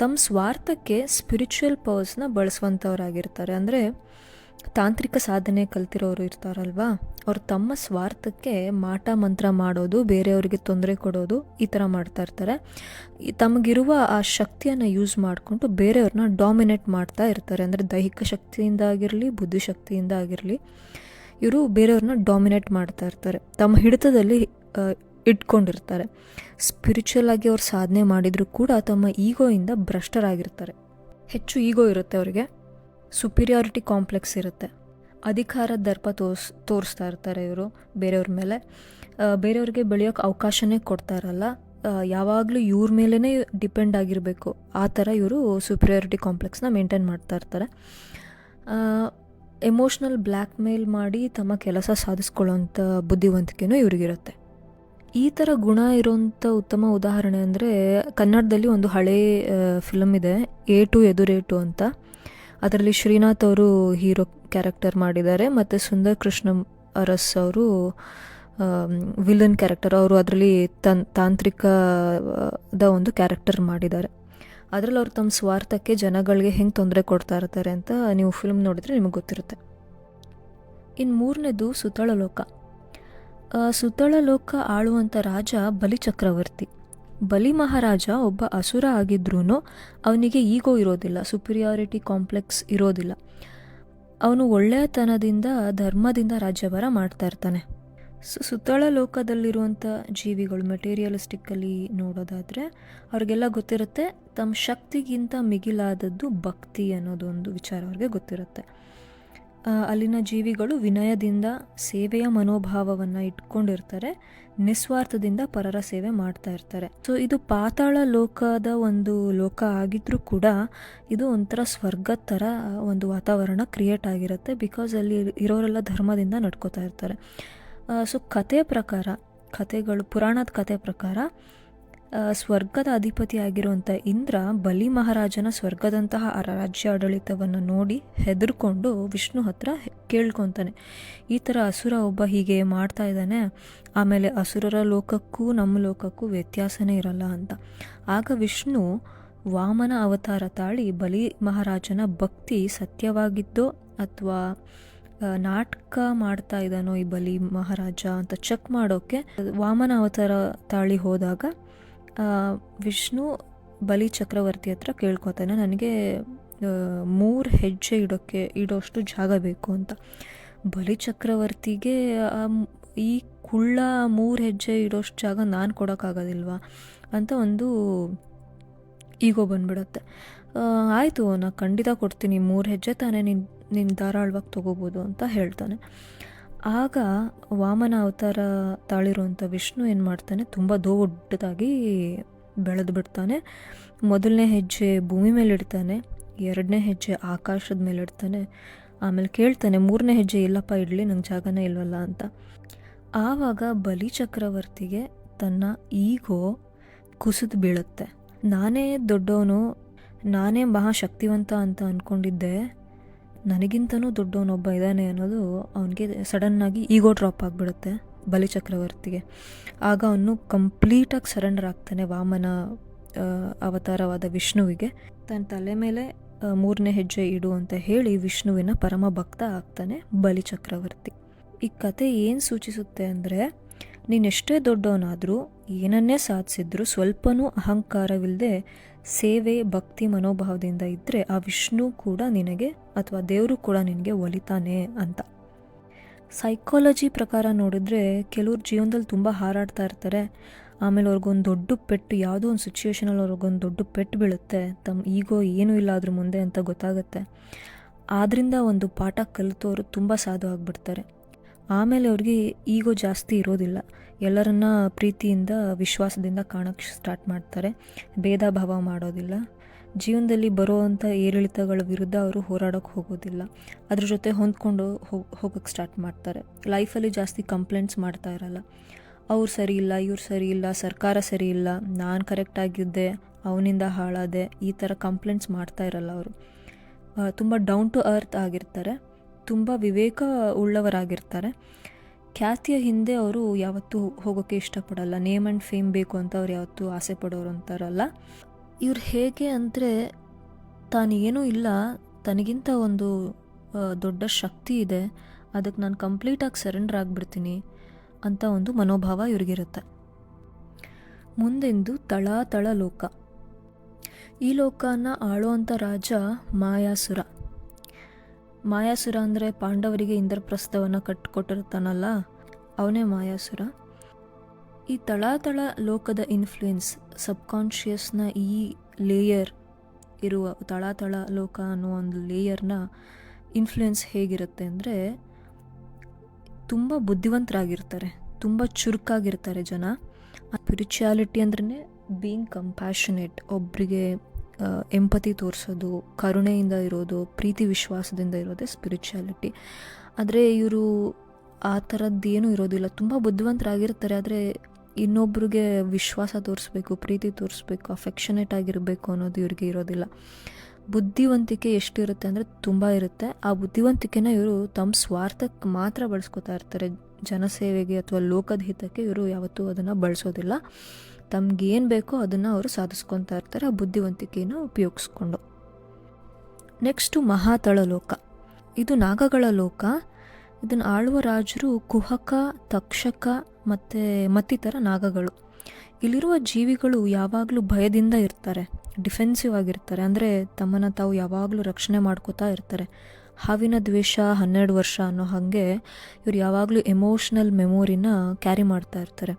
ತಮ್ಮ ಸ್ವಾರ್ಥಕ್ಕೆ ಸ್ಪಿರಿಚುವಲ್ ಪವರ್ಸ್ನ ಬಳಸುವಂಥವ್ರಾಗಿರ್ತಾರೆ. ಅಂದರೆ ತಾಂತ್ರಿಕ ಸಾಧನೆ ಕಲ್ತಿರೋರು ಇರ್ತಾರಲ್ವಾ? ಅವ್ರು ತಮ್ಮ ಸ್ವಾರ್ಥಕ್ಕೆ ಮಾಟ ಮಂತ್ರ ಮಾಡೋದು, ಬೇರೆಯವರಿಗೆ ತೊಂದರೆ ಕೊಡೋದು ಈ ಥರ ಮಾಡ್ತಾ ಇರ್ತಾರೆ. ತಮಗಿರುವ ಆ ಶಕ್ತಿಯನ್ನು ಯೂಸ್ ಮಾಡಿಕೊಂಡು ಬೇರೆಯವ್ರನ್ನ ಡಾಮಿನೇಟ್ ಮಾಡ್ತಾ ಇರ್ತಾರೆ. ಅಂದರೆ ದೈಹಿಕ ಶಕ್ತಿಯಿಂದ ಆಗಿರಲಿ ಬುದ್ಧಿಶಕ್ತಿಯಿಂದ ಆಗಿರಲಿ, ಇವರು ಬೇರೆಯವ್ರನ್ನ ಡಾಮಿನೇಟ್ ಮಾಡ್ತಾ ಇರ್ತಾರೆ. ತಮ್ಮ ಹಿಡಿತದಲ್ಲಿ ಇಟ್ಕೊಂಡಿರ್ತಾರೆ. ಸ್ಪಿರಿಚುವಲ್ ಆಗಿ ಅವ್ರು ಸಾಧನೆ ಮಾಡಿದರೂ ಕೂಡ ತಮ್ಮ ಈಗೋಯಿಂದ ಭ್ರಷ್ಟರಾಗಿರ್ತಾರೆ. ಹೆಚ್ಚು ಈಗೋ ಇರುತ್ತೆ ಅವರಿಗೆ. ಸುಪೀರಿಯಾರಿಟಿ ಕಾಂಪ್ಲೆಕ್ಸ್ ಇರುತ್ತೆ. ಅಧಿಕಾರ, ದರ್ಪ ತೋರ್ಸ್, ತೋರಿಸ್ತಾ ಇರ್ತಾರೆ ಇವರು ಬೇರೆಯವ್ರ ಮೇಲೆ. ಬೇರೆಯವ್ರಿಗೆ ಬೆಳೆಯೋಕ್ಕೆ ಅವಕಾಶನೇ ಕೊಡ್ತಾ ಇರಲ್ಲ. ಯಾವಾಗಲೂ ಇವ್ರ ಮೇಲೇ ಡಿಪೆಂಡ್ ಆಗಿರಬೇಕು. ಆ ಥರ ಇವರು ಸುಪೀರಿಯಾರಿಟಿ ಕಾಂಪ್ಲೆಕ್ಸ್ನ ಮೇಂಟೈನ್ ಮಾಡ್ತಾ ಇರ್ತಾರೆ. ಎಮೋಷ್ನಲ್ ಬ್ಲ್ಯಾಕ್ ಮೇಲ್ ಮಾಡಿ ತಮ್ಮ ಕೆಲಸ ಸಾಧಿಸ್ಕೊಳ್ಳೋಂಥ ಬುದ್ಧಿವಂತಿಕೆನೂ ಇವ್ರಿಗಿರುತ್ತೆ. ಈ ಥರ ಗುಣ ಇರೋಂಥ ಉತ್ತಮ ಉದಾಹರಣೆ ಅಂದರೆ ಕನ್ನಡದಲ್ಲಿ ಒಂದು ಹಳೇ ಫಿಲಮ್ ಇದೆ ಎ ಏಟು ಎದುರೇಟು ಅಂತ. ಅದರಲ್ಲಿ ಶ್ರೀನಾಥ್ ಅವರು ಹೀರೋ ಕ್ಯಾರೆಕ್ಟರ್ ಮಾಡಿದ್ದಾರೆ ಮತ್ತು ಸುಂದರ್ ಕೃಷ್ಣ ಅರಸ್ ಅವರು ವಿಲನ್ ಕ್ಯಾರೆಕ್ಟರ್ ಅವರು ಅದರಲ್ಲಿ ತನ್ ತಾಂತ್ರಿಕದ ಒಂದು ಕ್ಯಾರೆಕ್ಟರ್ ಮಾಡಿದ್ದಾರೆ. ಅದರಲ್ಲಿ ಅವ್ರು ತಮ್ಮ ಸ್ವಾರ್ಥಕ್ಕೆ ಜನಗಳಿಗೆ ಹೆಂಗೆ ತೊಂದರೆ ಕೊಡ್ತಾ ಇರ್ತಾರೆ ಅಂತ ನೀವು ಫಿಲ್ಮ್ ನೋಡಿದರೆ ನಿಮಗೆ ಗೊತ್ತಿರುತ್ತೆ. ಇನ್ನು ಮೂರನೇದು ಸುತಳ ಲೋಕ ಆ, ಸುತಳ ಲೋಕ ಆಳುವಂಥ ರಾಜ ಬಲಿ ಚಕ್ರವರ್ತಿ ಬಲಿ ಮಹಾರಾಜ ಒಬ್ಬ ಅಸುರ ಆಗಿದ್ರೂ ಅವನಿಗೆ ಈಗೋ ಇರೋದಿಲ್ಲ ಸುಪೀರಿಯಾರಿಟಿ ಕಾಂಪ್ಲೆಕ್ಸ್ ಇರೋದಿಲ್ಲ. ಅವನು ಒಳ್ಳೆಯತನದಿಂದ ಧರ್ಮದಿಂದ ರಾಜ್ಯಭಾರ ಮಾಡ್ತಾ ಇರ್ತಾನೆ. ಸೊ, ಸುತ್ತಳ ಲೋಕದಲ್ಲಿರುವಂಥ ಜೀವಿಗಳು ಮೆಟೀರಿಯಲಿಸ್ಟಿಕ್ಕಲ್ಲಿ ನೋಡೋದಾದರೆ ಅವ್ರಿಗೆಲ್ಲ ಗೊತ್ತಿರುತ್ತೆ, ತಮ್ಮ ಶಕ್ತಿಗಿಂತ ಮಿಗಿಲಾದದ್ದು ಭಕ್ತಿ ಅನ್ನೋದೊಂದು ವಿಚಾರ ಅವ್ರಿಗೆ ಗೊತ್ತಿರುತ್ತೆ. ಅಲ್ಲಿನ ಜೀವಿಗಳು ವಿನಯದಿಂದ ಸೇವೆಯ ಮನೋಭಾವವನ್ನು ಇಟ್ಕೊಂಡಿರ್ತಾರೆ, ನಿಸ್ವಾರ್ಥದಿಂದ ಪರರ ಸೇವೆ ಮಾಡ್ತಾ ಇರ್ತಾರೆ. ಸೊ ಇದು ಪಾತಾಳ ಲೋಕದ ಒಂದು ಲೋಕ ಆಗಿದ್ರೂ ಕೂಡ ಇದು ಒಂಥರ ಸ್ವರ್ಗದ ಥರ ಒಂದು ವಾತಾವರಣ ಕ್ರಿಯೇಟ್ ಆಗಿರುತ್ತೆ ಬಿಕಾಸ್ ಅಲ್ಲಿ ಇರೋರೆಲ್ಲ ಧರ್ಮದಿಂದ ನಡ್ಕೋತಾ ಇರ್ತಾರೆ. ಸೊ ಕತೆ ಪ್ರಕಾರ, ಕಥೆಗಳು, ಪುರಾಣದ ಕತೆ ಪ್ರಕಾರ ಸ್ವರ್ಗದ ಅಧಿಪತಿಯಾಗಿರುವಂಥ ಇಂದ್ರ ಬಲಿ ಮಹಾರಾಜನ ಸ್ವರ್ಗದಂತಹ ರಾಜ್ಯ ಆಡಳಿತವನ್ನು ನೋಡಿ ಹೆದರ್ಕೊಂಡು ವಿಷ್ಣು ಹತ್ರ ಕೇಳ್ಕೊತಾನೆ. ಈ ಥರ ಅಸುರ ಒಬ್ಬ ಹೀಗೆ ಮಾಡ್ತಾ ಇದ್ದಾನೆ. ಆಮೇಲೆ ಅಸುರರ ಲೋಕಕ್ಕೂ ನಮ್ಮ ಲೋಕಕ್ಕೂ ವ್ಯತ್ಯಾಸನೇ ಇರಲ್ಲ ಅಂತ. ಆಗ ವಿಷ್ಣು ವಾಮನ ಅವತಾರ ತಾಳಿ ಬಲಿ ಮಹಾರಾಜನ ಭಕ್ತಿ ಸತ್ಯವಾಗಿದ್ದೋ ಅಥವಾ ನಾಟಕ ಮಾಡ್ತಾ ಇದ್ದಾನೋ ಈ ಬಲಿ ಮಹಾರಾಜ ಅಂತ ಚೆಕ್ ಮಾಡೋಕ್ಕೆ ವಾಮನ ಅವತಾರ ತಾಳಿ ಹೋದಾಗ ವಿಷ್ಣು ಬಲಿ ಚಕ್ರವರ್ತಿ ಹತ್ರ ಕೇಳ್ಕೊತಾನೆ, ನನಗೆ ಮೂರು ಹೆಜ್ಜೆ ಇಡೋಕ್ಕೆ, ಇಡೋಷ್ಟು ಜಾಗ ಬೇಕು ಅಂತ. ಬಲಿ ಚಕ್ರವರ್ತಿಗೆ ಈ ಕುಳ್ಳ ಮೂರು ಹೆಜ್ಜೆ ಇಡೋಷ್ಟು ಜಾಗ ನಾನು ಕೊಡೋಕ್ಕಾಗೋದಿಲ್ವಾ ಅಂತ ಒಂದು ಈಗೋ ಬಂದ್ಬಿಡುತ್ತೆ. ಆಯಿತು, ನಾ ಖಂಡಿತ ಕೊಡ್ತೀನಿ, ಮೂರು ಹೆಜ್ಜೆ ತಾನೇ ನಿನ್ನ ನಿನ್ನ ಧಾರಾಳವಾಗಿ ತೊಗೋಬೋದು ಅಂತ ಹೇಳ್ತಾನೆ. ಆಗ ವಾಮನ ಅವತಾರ ತಾಳಿರುವಂಥ ವಿಷ್ಣು ಏನು ಮಾಡ್ತಾನೆ, ತುಂಬ ದೊಡ್ಡದಾಗಿ ಬೆಳೆದು ಬಿಡ್ತಾನೆ. ಮೊದಲನೇ ಹೆಜ್ಜೆ ಭೂಮಿ ಮೇಲೆ ಇಡ್ತಾನೆ, ಎರಡನೇ ಹೆಜ್ಜೆ ಆಕಾಶದ ಮೇಲೆ ಇಡ್ತಾನೆ. ಆಮೇಲೆ ಕೇಳ್ತಾನೆ, ಮೂರನೇ ಹೆಜ್ಜೆ, ಇಲ್ಲಪ್ಪ, ಇಡಲಿ, ನಂಗೆ ಜಾಗನೇ ಇಲ್ವಲ್ಲ ಅಂತ. ಆವಾಗ ಬಲಿ ಚಕ್ರವರ್ತಿಗೆ ತನ್ನ ಈಗೋ ಕುಸಿದು ಬೀಳುತ್ತೆ. ನಾನೇ ದೊಡ್ಡವನು, ನಾನೇ ಮಹಾಶಕ್ತಿವಂತ ಅಂತ ಅಂದ್ಕೊಂಡಿದ್ದೆ ನನಗಿಂತನೂ ದೊಡ್ಡವನೊಬ್ಬ ಇದ್ದಾನೆ ಅನ್ನೋದು ಅವನಿಗೆ ಸಡನ್ನಾಗಿ ಈಗೋ ಡ್ರಾಪ್ ಆಗಿಬಿಡುತ್ತೆ ಬಲಿ ಚಕ್ರವರ್ತಿಗೆ. ಆಗ ಅವನು ಕಂಪ್ಲೀಟಾಗಿ ಸರೆಂಡರ್ ಆಗ್ತಾನೆ ವಾಮನ ಅವತಾರವಾದ ವಿಷ್ಣುವಿಗೆ. ತನ್ನ ತಲೆ ಮೇಲೆ ಮೂರನೇ ಹೆಜ್ಜೆ ಇಡು ಅಂತ ಹೇಳಿ ವಿಷ್ಣುವಿನ ಪರಮ ಭಕ್ತ ಆಗ್ತಾನೆ ಬಲಿ ಚಕ್ರವರ್ತಿ. ಈ ಕತೆ ಏನು ಸೂಚಿಸುತ್ತೆ ಅಂದರೆ, ನೀನೆಷ್ಟೇ ದೊಡ್ಡವನಾದರೂ ಏನನ್ನೇ ಸಾಧಿಸಿದ್ರು ಸ್ವಲ್ಪನೂ ಅಹಂಕಾರವಿಲ್ಲದೆ ಸೇವೆ ಭಕ್ತಿ ಮನೋಭಾವದಿಂದ ಇದ್ದರೆ ಆ ವಿಷ್ಣು ಕೂಡ ನಿನಗೆ ಅಥವಾ ದೇವರು ಕೂಡ ನಿನಗೆ ಒಲಿತಾನೆ ಅಂತ. ಸೈಕಾಲಜಿ ಪ್ರಕಾರ ನೋಡಿದ್ರೆ ಕೆಲವ್ರು ಜೀವನದಲ್ಲಿ ತುಂಬ ಹಾರಾಡ್ತಾ ಇರ್ತಾರೆ. ಆಮೇಲೆ ಅವ್ರಿಗೊಂದು ದೊಡ್ಡ ಪೆಟ್ಟು, ಯಾವುದೋ ಒಂದು ಸಿಚುವೇಶನಲ್ಲಿ ಅವ್ರಿಗೊಂದು ದೊಡ್ಡ ಪೆಟ್ಟು ಬೀಳುತ್ತೆ. ತಮ್ಮ ಈಗೋ ಏನೂ ಇಲ್ಲ ಅದ್ರ ಮುಂದೆ ಅಂತ ಗೊತ್ತಾಗುತ್ತೆ. ಆದ್ದರಿಂದ ಒಂದು ಪಾಠ ಕಲಿತವರು ತುಂಬ ಸಾಧು ಆಗಿಬಿಡ್ತಾರೆ. ಆಮೇಲೆ ಅವ್ರಿಗೆ ಈಗೋ ಜಾಸ್ತಿ ಇರೋದಿಲ್ಲ. ಎಲ್ಲರನ್ನ ಪ್ರೀತಿಯಿಂದ, ವಿಶ್ವಾಸದಿಂದ ಕಾಣೋಕ್ಕೆ ಸ್ಟಾರ್ಟ್ ಮಾಡ್ತಾರೆ. ಭೇದ ಭಾವ ಮಾಡೋದಿಲ್ಲ. ಜೀವನದಲ್ಲಿ ಬರುವಂಥ ಏರಿಳಿತಗಳ ವಿರುದ್ಧ ಅವರು ಹೋರಾಡೋಕ್ಕೆ ಹೋಗೋದಿಲ್ಲ. ಅದ್ರ ಜೊತೆ ಹೊಂದ್ಕೊಂಡು ಹೋಗೋಕ್ಕೆ ಸ್ಟಾರ್ಟ್ ಮಾಡ್ತಾರೆ. ಲೈಫಲ್ಲಿ ಜಾಸ್ತಿ ಕಂಪ್ಲೇಂಟ್ಸ್ ಮಾಡ್ತಾ ಇರಲ್ಲ. ಅವ್ರು ಸರಿ ಇಲ್ಲ, ಇವ್ರು ಸರಿ ಇಲ್ಲ, ಸರ್ಕಾರ ಸರಿ ಇಲ್ಲ, ನಾನು ಕರೆಕ್ಟಾಗಿದ್ದೆ ಅವನಿಂದ ಹಾಳಾದೆ, ಈ ಥರ ಕಂಪ್ಲೇಂಟ್ಸ್ ಮಾಡ್ತಾ ಇರಲ್ಲ ಅವರು. ತುಂಬ ಡೌನ್ ಟು ಅರ್ತ್ ಆಗಿರ್ತಾರೆ. ತುಂಬ ವಿವೇಕ ಉಳ್ಳವರಾಗಿರ್ತಾರೆ ಖ್ಯಾತಿಯ ಹಿಂದೆ ಅವರು ಯಾವತ್ತೂ ಹೋಗೋಕ್ಕೆ ಇಷ್ಟಪಡಲ್ಲ. ನೇಮ್ ಆ್ಯಂಡ್ ಫೇಮ್ ಬೇಕು ಅಂತ ಅವ್ರು ಯಾವತ್ತೂ ಆಸೆ ಪಡೋರು ಅಂತಾರಲ್ಲ. ಇವ್ರು ಹೇಗೆ ಅಂದರೆ ತಾನೇನೂ ಇಲ್ಲ, ತನಗಿಂತ ಒಂದು ದೊಡ್ಡ ಶಕ್ತಿ ಇದೆ. ಅದಕ್ಕೆ ನಾನು ಕಂಪ್ಲೀಟಾಗಿ ಸರೆಂಡರ್ ಆಗಿಬಿಡ್ತೀನಿ ಅಂತ ಒಂದು ಮನೋಭಾವ ಇವ್ರಿಗಿರುತ್ತೆ. ಮುಂದೆಂದು ತಳಾತಳ ಲೋಕ. ಈ ಲೋಕನ ಆಳುವಂಥ ರಾಜ ಮಾಯಾಸುರ. ಮಾಯಾಸುರ ಅಂದರೆ ಪಾಂಡವರಿಗೆ ಇಂದ್ರಪ್ರಸ್ಥವನ್ನು ಕಟ್ಟಿಕೊಟ್ಟಿರ್ತಾನಲ್ಲ ಅವನೇ ಮಾಯಾಸುರ. ಈ ತಳಾತಳ ಲೋಕದ ಇನ್ಫ್ಲುಯೆನ್ಸ್ ಸಬ್ಕಾನ್ಷಿಯಸ್ನ ಈ ಲೇಯರ್ ಇರುವ ತಳಾತಳ ಲೋಕ ಅನ್ನೋ ಒಂದು ಲೇಯರ್ನ ಇನ್ಫ್ಲುಯೆನ್ಸ್ ಹೇಗಿರುತ್ತೆ ಅಂದರೆ, ತುಂಬ ಬುದ್ಧಿವಂತರಾಗಿರ್ತಾರೆ, ತುಂಬ ಚುರುಕಾಗಿರ್ತಾರೆ ಜನ. ಸ್ಪಿರಿಚುಯಾಲಿಟಿ ಅಂದ್ರೆ ಬೀಂಗ್ ಕಂಪ್ಯಾಷನೇಟ್ ಒಬ್ಬರಿಗೆ ಎಂಪತಿ ತೋರಿಸೋದು, ಕರುಣೆಯಿಂದ ಇರೋದು, ಪ್ರೀತಿ ವಿಶ್ವಾಸದಿಂದ ಇರೋದೇ ಸ್ಪಿರಿಚುಯಾಲಿಟಿ ಆದರೆ ಇವರು ಆ ಥರದ್ದೇನೂ ಇರೋದಿಲ್ಲ. ತುಂಬ ಬುದ್ಧಿವಂತರಾಗಿರ್ತಾರೆ, ಆದರೆ ಇನ್ನೊಬ್ರಿಗೆ ವಿಶ್ವಾಸ ತೋರಿಸ್ಬೇಕು, ಪ್ರೀತಿ ತೋರಿಸ್ಬೇಕು ಅಫೆಕ್ಷನೇಟ್ ಆಗಿರಬೇಕು ಅನ್ನೋದು ಇವ್ರಿಗೆ ಇರೋದಿಲ್ಲ. ಬುದ್ಧಿವಂತಿಕೆ ಎಷ್ಟಿರುತ್ತೆ ಅಂದರೆ ತುಂಬ ಇರುತ್ತೆ. ಆ ಬುದ್ಧಿವಂತಿಕೆನ ಇವರು ತಮ್ಮ ಸ್ವಾರ್ಥಕ್ಕೆ ಮಾತ್ರ ಬಳಸ್ಕೊತಾ ಇರ್ತಾರೆ. ಜನಸೇವೆಗೆ ಅಥವಾ ಲೋಕದ ಹಿತಕ್ಕೆ ಇವರು ಯಾವತ್ತೂ ಅದನ್ನು ಬಳಸೋದಿಲ್ಲ. ತಮ್ಗೇನು ಬೇಕೋ ಅದನ್ನು ಅವರು ಸಾಧಿಸ್ಕೊತಾ ಇರ್ತಾರೆ ಆ ಬುದ್ಧಿವಂತಿಕೆಯನ್ನು ಉಪಯೋಗಿಸ್ಕೊಂಡು. ನೆಕ್ಸ್ಟು ಮಹಾತಳ ಲೋಕ. ಇದು ನಾಗಗಳ ಲೋಕ. ಇದನ್ನು ಆಳುವ ರಾಜರು ಕುಹಕ ತಕ್ಷಕ ಮತ್ತು ಮತ್ತಿತರ ನಾಗಗಳು. ಇಲ್ಲಿರುವ ಜೀವಿಗಳು ಯಾವಾಗಲೂ ಭಯದಿಂದ ಇರ್ತಾರೆ ಡಿಫೆನ್ಸಿವ್ ಆಗಿರ್ತಾರೆ. ಅಂದರೆ ತಮ್ಮನ್ನು ತಾವು ಯಾವಾಗಲೂ ರಕ್ಷಣೆ ಮಾಡ್ಕೋತಾ ಇರ್ತಾರೆ. ಹಾವಿನ ದ್ವೇಷ ಹನ್ನೆರಡು ವರ್ಷ ಅನ್ನೋ ಹಾಗೆ ಇವ್ರು ಯಾವಾಗಲೂ ಎಮೋಷ್ನಲ್ ಮೆಮೊರಿನ ಕ್ಯಾರಿ ಮಾಡ್ತಾ ಇರ್ತಾರೆ.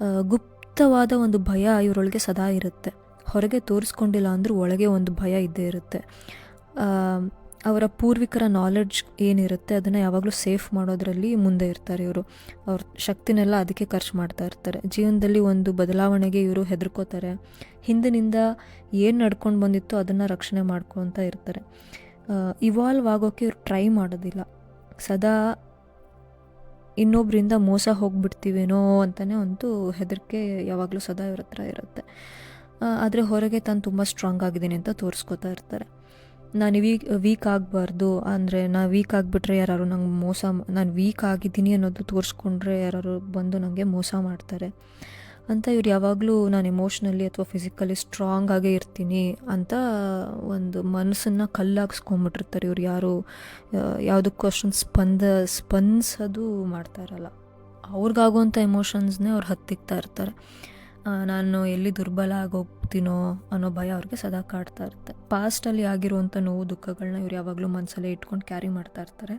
ಆ, ಗುಪ್ತವಾದ ಒಂದು ಭಯ ಇವರೊಳಗೆ ಸದಾ ಇರುತ್ತೆ. ಹೊರಗೆ ತೋರಿಸ್ಕೊಂಡಿಲ್ಲ ಅಂದರೂ ಒಳಗೆ ಒಂದು ಭಯ ಇದ್ದೇ ಇರುತ್ತೆ. ಅವರ ಪೂರ್ವಿಕರ ನಾಲೆಡ್ಜ್ ಏನಿರುತ್ತೆ ಅದನ್ನು ಯಾವಾಗಲೂ ಸೇಫ್ ಮಾಡೋದ್ರಲ್ಲಿ ಮುಂದೆ ಇರ್ತಾರೆ ಇವರು. ಅವ್ರ ಶಕ್ತಿನೆಲ್ಲ ಅದಕ್ಕೆ ಖರ್ಚು ಮಾಡ್ತಾ ಇರ್ತಾರೆ. ಜೀವನದಲ್ಲಿ ಒಂದು ಬದಲಾವಣೆಗೆ ಇವರು ಹೆದರ್ಕೋತಾರೆ. ಹಿಂದಿನಿಂದ ಏನು ನಡ್ಕೊಂಡು ಬಂದಿತ್ತೋ ಅದನ್ನು ರಕ್ಷಣೆ ಮಾಡ್ಕೊತ ಇರ್ತಾರೆ. ಇವಾಲ್ವ್ ಆಗೋಕ್ಕೆ ಇವ್ರು ಟ್ರೈ ಮಾಡೋದಿಲ್ಲ. ಸದಾ ಇನ್ನೊಬ್ಬರಿಂದ ಮೋಸ ಹೋಗ್ಬಿಡ್ತೀವೇನೋ ಅಂತಲೇ ಒಂದು ಹೆದರಿಕೆ ಯಾವಾಗಲೂ ಸದಾ ಇವ್ರ ಹತ್ರ ಇರುತ್ತೆ. ಆದರೆ ಹೊರಗೆ ತಾನು ತುಂಬ ಸ್ಟ್ರಾಂಗ್ ಆಗಿದ್ದೀನಿ ಅಂತ ತೋರಿಸ್ಕೊತಾ ಇರ್ತಾರೆ. ನಾನು ವೀಕ್ ವೀಕ್ ಆಗಬಾರ್ದು ಅಂದರೆ ನಾ ವೀಕ್ ಆಗಿಬಿಟ್ರೆ ಯಾರು ನಂಗೆ ಮೋಸ ನಾನು ವೀಕ್ ಆಗಿದ್ದೀನಿ ಅನ್ನೋದು ತೋರಿಸ್ಕೊಂಡ್ರೆ ಯಾರು ಬಂದು ನನಗೆ ಮೋಸ ಮಾಡ್ತಾರೆ. ಅಂತ ಇವ್ರು ಯಾವಾಗಲೂ ನಾನು ಎಮೋಷ್ನಲಿ ಅಥವಾ ಫಿಸಿಕಲಿ ಸ್ಟ್ರಾಂಗ್ ಆಗೇ ಇರ್ತೀನಿ ಅಂತ ಒಂದು ಮನಸ್ಸನ್ನು ಕಲ್ಲಾಗಿಸ್ಕೊಂಬಿಟ್ಟಿರ್ತಾರೆ. ಇವ್ರು ಯಾರು ಯಾವುದಕ್ಕೂ ಅಷ್ಟೊಂದು ಸ್ಪಂದ ಸ್ಪಂದಿಸೋದು ಮಾಡ್ತಾ ಇರಲ್ಲ. ಅವ್ರಿಗಾಗುವಂಥ ಎಮೋಷನ್ಸ್ನೇ ಅವ್ರು ಹತ್ತಿಕ್ತಾ ಇರ್ತಾರೆ. ನಾನು ಎಲ್ಲಿ ದುರ್ಬಲ ಆಗೋಗ್ತೀನೋ ಅನ್ನೋ ಭಯ ಅವ್ರಿಗೆ ಸದಾ ಕಾಡ್ತಾ ಇರುತ್ತೆ. ಪಾಸ್ಟಲ್ಲಿ ಆಗಿರುವಂಥ ನೋವು ದುಃಖಗಳನ್ನ ಇವ್ರು ಯಾವಾಗಲೂ ಮನಸ್ಸಲ್ಲೇ ಇಟ್ಕೊಂಡು ಕ್ಯಾರಿ ಮಾಡ್ತಾ ಇರ್ತಾರೆ.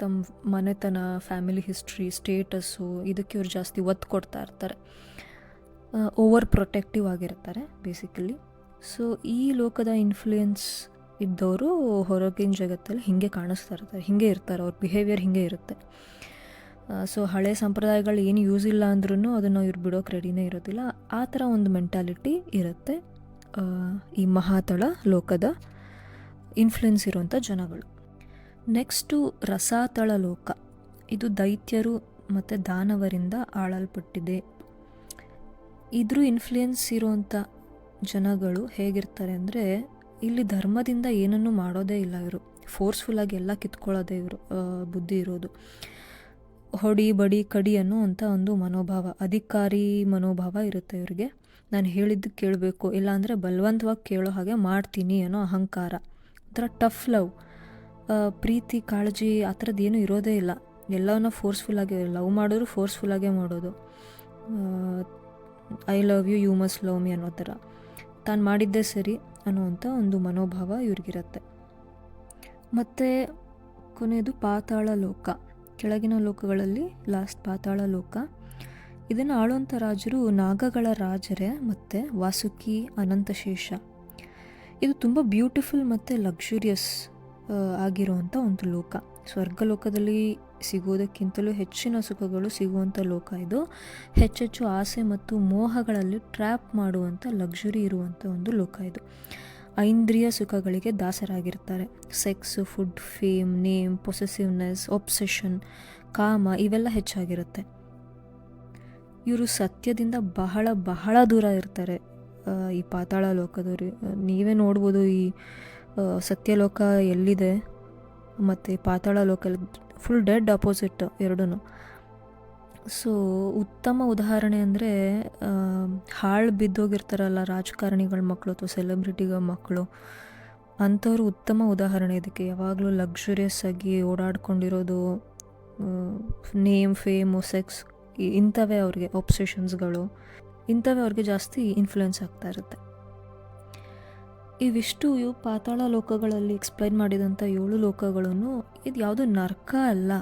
ತಮ್ಮ ಮನೆತನ ಫ್ಯಾಮಿಲಿ ಹಿಸ್ಟ್ರಿ ಸ್ಟೇಟಸ್ಸು ಇದಕ್ಕೆ ಇವ್ರು ಜಾಸ್ತಿ ಒತ್ತು ಕೊಡ್ತಾ ಇರ್ತಾರೆ. ಓವರ್ ಪ್ರೊಟೆಕ್ಟಿವ್ ಆಗಿರ್ತಾರೆ ಬೇಸಿಕಲಿ ಸೊ ಈ ಲೋಕದ ಇನ್ಫ್ಲೂಯೆನ್ಸ್ ಇದ್ದವರು ಹೊರಗಿನ ಜಗತ್ತಲ್ಲಿ ಹಿಂಗೆ ಕಾಣಿಸ್ತಾ ಇರ್ತಾರೆ, ಹಿಂಗೆ ಇರ್ತಾರೆ, ಅವ್ರ ಬಿಹೇವಿಯರ್ ಹಿಂಗೆ ಇರುತ್ತೆ. ಸೊ ಹಳೆ ಸಂಪ್ರದಾಯಗಳು ಏನು ಯೂಸ್ ಇಲ್ಲ ಅಂದ್ರೂ ಅದನ್ನು ಇವ್ರು ಬಿಡೋಕೆ ರೆಡಿನೇ ಇರೋದಿಲ್ಲ. ಆ ಥರ ಒಂದು ಮೆಂಟಾಲಿಟಿ ಇರುತ್ತೆ ಈ ಮಹಾತಳ ಲೋಕದ ಇನ್ಫ್ಲುಯೆನ್ಸ್ ಇರುವಂಥ ಜನಗಳು. ನೆಕ್ಸ್ಟು ರಸಾತಳ ಲೋಕ. ಇದು ದೈತ್ಯರು ಮತ್ತು ದಾನವರಿಂದ ಆಳಲ್ಪಟ್ಟಿದೆ. ಇದ್ರ ಇನ್ಫ್ಲುಯೆನ್ಸ್ ಇರೋಂಥ ಜನಗಳು ಹೇಗಿರ್ತಾರೆ ಅಂದರೆ ಇಲ್ಲಿ ಧರ್ಮದಿಂದ ಏನನ್ನೂ ಮಾಡೋದೇ ಇಲ್ಲ ಇವರು. ಫೋರ್ಸ್ಫುಲ್ಲಾಗಿ ಎಲ್ಲ ಕಿತ್ಕೊಳ್ಳೋದೇ ಇವರು ಬುದ್ಧಿ ಇರೋದು. ಹೊಡಿ, ಬಡಿ, ಕಡಿ ಅನ್ನೋ ಒಂದು ಮನೋಭಾವ, ಅಧಿಕಾರಿ ಮನೋಭಾವ ಇರುತ್ತೆ ಇವರಿಗೆ. ನಾನು ಹೇಳಿದ್ದು ಕೇಳಬೇಕು, ಇಲ್ಲಾಂದರೆ ಬಲವಂತವಾಗಿ ಕೇಳೋ ಹಾಗೆ ಮಾಡ್ತೀನಿ ಅನ್ನೋ ಅಹಂಕಾರ. ಒಂಥರ ಟಫ್ ಲವ್ ಪ್ರೀತಿ, ಕಾಳಜಿ ಆ ಥರದ್ದು ಏನೂ ಇರೋದೇ ಇಲ್ಲ. ಎಲ್ಲವನ್ನ ಫೋರ್ಸ್ಫುಲ್ಲಾಗಿ ಲವ್ ಮಾಡೋರು ಫೋರ್ಸ್ಫುಲ್ಲಾಗೇ ಮಾಡೋದು. I love you you must love me ಅನ್ನೋ ಥರ. ತಾನು ಮಾಡಿದ್ದೇ ಸರಿ ಅನ್ನುವಂಥ ಒಂದು ಮನೋಭಾವ ಇವ್ರಿಗಿರುತ್ತೆ. ಮತ್ತು ಕೊನೆಯದು ಪಾತಾಳ ಲೋಕ. ಕೆಳಗಿನ ಲೋಕಗಳಲ್ಲಿ ಲಾಸ್ಟ್ ಪಾತಾಳ ಲೋಕ. ಇದನ್ನು ಆಳುವಂಥ ರಾಜರು ನಾಗಗಳ ರಾಜರೇ ಮತ್ತು ವಾಸುಕಿ ಅನಂತಶೇಷ. ಇದು ತುಂಬ ಬ್ಯೂಟಿಫುಲ್ ಮತ್ತು ಲಕ್ಸುರಿಯಸ್ ಆಗಿರುವಂಥ ಒಂದು ಲೋಕ. ಸ್ವರ್ಗಲೋಕದಲ್ಲಿ ಸಿಗೋದಕ್ಕಿಂತಲೂ ಹೆಚ್ಚಿನ ಸುಖಗಳು ಸಿಗುವಂಥ ಲೋಕ ಇದು. ಹೆಚ್ಚೆಚ್ಚು ಆಸೆ ಮತ್ತು ಮೋಹಗಳಲ್ಲಿ ಟ್ರ್ಯಾಪ್ ಮಾಡುವಂಥ ಲಕ್ಸುರಿ ಇರುವಂಥ ಒಂದು ಲೋಕ ಇದು. ಐಂದ್ರಿಯ ಸುಖಗಳಿಗೆ ದಾಸರಾಗಿರ್ತಾರೆ. Sex, food, fame, name, possessiveness, obsession, ಕಾಮ ಇವೆಲ್ಲ ಹೆಚ್ಚಾಗಿರುತ್ತೆ. ಇವರು ಸತ್ಯದಿಂದ ಬಹಳ ಬಹಳ ದೂರ ಇರ್ತಾರೆ. ಈ ಪಾತಾಳ ಲೋಕದವರು. ನೀವೇ ನೋಡ್ಬೋದು ಈ ಸತ್ಯಲೋಕ ಎಲ್ಲಿದೆ? ಮತ್ತು ಪಾತಾಳ ಲೋಕ ಫುಲ್ ಡೆಡ್ ಅಪೋಸಿಟ್ ಎರಡೂ ಸೊ ಉತ್ತಮ ಉದಾಹರಣೆ ಅಂದರೆ ಹಾಳು ಬಿದ್ದೋಗಿರ್ತಾರಲ್ಲ ರಾಜಕಾರಣಿಗಳ ಮಕ್ಕಳು ಅಥವಾ ಸೆಲೆಬ್ರಿಟಿಗಳ ಮಕ್ಕಳು ಅಂಥವ್ರು ಉತ್ತಮ ಉದಾಹರಣೆ ಇದಕ್ಕೆ. ಯಾವಾಗಲೂ ಲಕ್ಸುರಿಯಸ್ ಆಗಿ ಓಡಾಡ್ಕೊಂಡಿರೋದು ನೇಮ್ ಫೇಮು ಸೆಕ್ಸ್ ಇಂಥವೇ ಅವ್ರಿಗೆ ಒಬ್ಸೆಷನ್ಸ್ಗಳು ಇಂಥವೇ ಅವ್ರಿಗೆ ಜಾಸ್ತಿ ಇನ್ಫ್ಲುಯೆನ್ಸ್ ಆಗ್ತಾ ಇರುತ್ತೆ. ಇವಿಷ್ಟು ಇವು ಪಾತಾಳ ಲೋಕಗಳಲ್ಲಿ ಎಕ್ಸ್ಪ್ಲೈನ್ ಮಾಡಿದಂಥ ಏಳು ಲೋಕಗಳನ್ನು ಇದು ಯಾವುದು ನರ್ಕ ಅಲ್ಲ.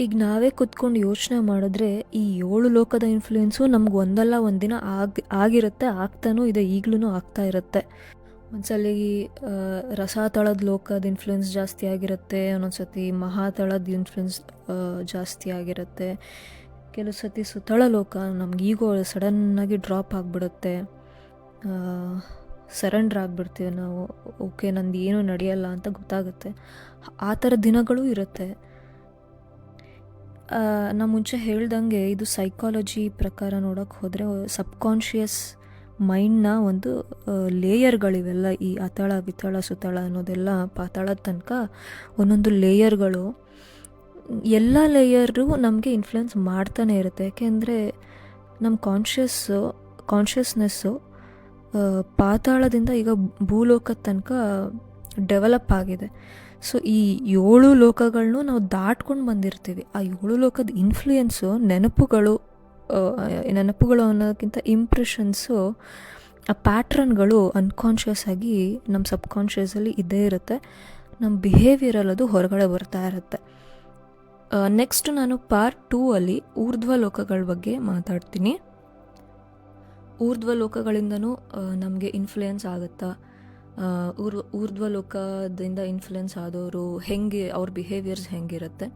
ಈಗ ನಾವೇ ಕುತ್ಕೊಂಡು ಯೋಚನೆ ಮಾಡಿದ್ರೆ ಈ ಏಳು ಲೋಕದ ಇನ್ಫ್ಲೂಯೆನ್ಸು ನಮ್ಗೆ ಒಂದಲ್ಲ ಒಂದಿನ ಆಗಿ, ಆಗಿರುತ್ತೆ, ಆಗ್ತಾನೂ ಇದೆ ಈಗಲೂ ಆಗ್ತಾ ಇರುತ್ತೆ. ಒಂದ್ಸಲ ರಸ ರಸಾತಳದ ಲೋಕದ ಇನ್ಫ್ಲುಯೆನ್ಸ್ ಜಾಸ್ತಿ ಆಗಿರುತ್ತೆ, ಒಂದೊಂದ್ಸತಿ ಮಹಾತಳದ ಇನ್ಫ್ಲುಯೆನ್ಸ್ ಜಾಸ್ತಿ ಆಗಿರುತ್ತೆ. ಕೆಲವು ಸತಿ ಸುತಳ ಲೋಕ ನಮ್ಗೆ ಈಗೋ ಸಡನ್ನಾಗಿ ಡ್ರಾಪ್ ಆಗಿಬಿಡುತ್ತೆ. ಸರೆಂಡ್ರ್ ಆಗಿಬಿಡ್ತೀವಿ ನಾವು. ಓಕೆ, ನಂದು ಏನೂ ನಡೆಯಲ್ಲ ಅಂತ ಗೊತ್ತಾಗುತ್ತೆ. ಆ ಥರ ದಿನಗಳು ಇರುತ್ತೆ. ನಾ ಮುಂಚೆ ಹೇಳ್ದಂಗೆ ಇದು ಸೈಕಾಲಜಿ ಪ್ರಕಾರ ನೋಡೋಕೆ ಹೋದರೆ ಸಬ್ಕಾನ್ಷಿಯಸ್ ಮೈಂಡ್ನ ಒಂದು ಲೇಯರ್ಗಳಿವೆಲ್ಲ ಈ ಅತಳ ವಿತಳ ಸುತಳ ಅನ್ನೋದೆಲ್ಲ ಪಾತಾಳದ ತನಕ ಒಂದೊಂದು ಲೇಯರ್ಗಳು ಎಲ್ಲ ಲೇಯರು ನಮಗೆ ಇನ್ಫ್ಲುಯೆನ್ಸ್ ಮಾಡ್ತಾನೆ ಇರುತ್ತೆ. ಯಾಕೆಂದರೆ ನಮ್ಮ ಕಾನ್ಷಿಯಸ್ಸು ಕಾನ್ಷಿಯಸ್ನೆಸ್ಸು ಪಾತಾಳದಿಂದ ಈಗ ಭೂಲೋಕದ ತನಕ ಡೆವಲಪ್ ಆಗಿದೆ. ಸೊ, ಈ ಏಳು ಲೋಕಗಳನ್ನೂ ನಾವು ದಾಟ್ಕೊಂಡು ಬಂದಿರ್ತೀವಿ. ಆ ಏಳು ಲೋಕದ ಇನ್ಫ್ಲೂಯೆನ್ಸು ನೆನಪುಗಳು ನೆನಪುಗಳು ಅನ್ನೋದಕ್ಕಿಂತ ಇಂಪ್ರೆಷನ್ಸು ಆ ಪ್ಯಾಟ್ರನ್ಗಳು ಅನ್ಕಾನ್ಷಿಯಸ್ ಆಗಿ ನಮ್ಮ ಸಬ್ಕಾನ್ಷಿಯಸಲ್ಲಿ ಇದ್ದೇ ಇರುತ್ತೆ. ನಮ್ಮ ಬಿಹೇವಿಯರಲ್ಲಿ ಅದು ಹೊರಗಡೆ ಬರ್ತಾ ಇರುತ್ತೆ. ನೆಕ್ಸ್ಟ್ ನಾನು ಪಾರ್ಟ್ ಟೂ ಅಲ್ಲಿ ಊರ್ಧ್ವ ಲೋಕಗಳ ಬಗ್ಗೆ ಮಾತಾಡ್ತೀನಿ. ಊರ್ಧ್ವ ಲೋಕಗಳಿಂದನೂ ನಮಗೆ ಇನ್ಫ್ಲುಯೆನ್ಸ್ ಆಗುತ್ತಾ? ಊರ್ ಊರ್ಧ್ವ ಲೋಕದಿಂದ ಇನ್ಫ್ಲುಯೆನ್ಸ್ ಆದವರು ಹೆಂಗೆ, ಅವ್ರ ಬಿಹೇವಿಯರ್ಸ್ ಹೆಂಗಿರುತ್ತೆ?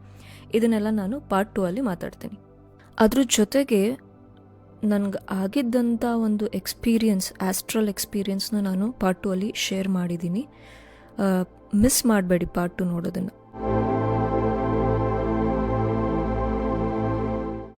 ಇದನ್ನೆಲ್ಲ ನಾನು ಪಾರ್ಟ್ ಟೂ ಅಲ್ಲಿ ಮಾತಾಡ್ತೀನಿ. ಅದ್ರ ಜೊತೆಗೆ ನನಗೆ ಆಗಿದ್ದಂಥ ಒಂದು ಎಕ್ಸ್ಪೀರಿಯನ್ಸ್ ಆಸ್ಟ್ರಲ್ ಎಕ್ಸ್ಪೀರಿಯನ್ಸ್ನ ನಾನು ಪಾರ್ಟ್ ಟೂ ಅಲ್ಲಿ ಶೇರ್ ಮಾಡಿದ್ದೀನಿ ಮಿಸ್ ಮಾಡಬೇಡಿ ಪಾರ್ಟ್ ಟು ನೋಡೋದನ್ನು.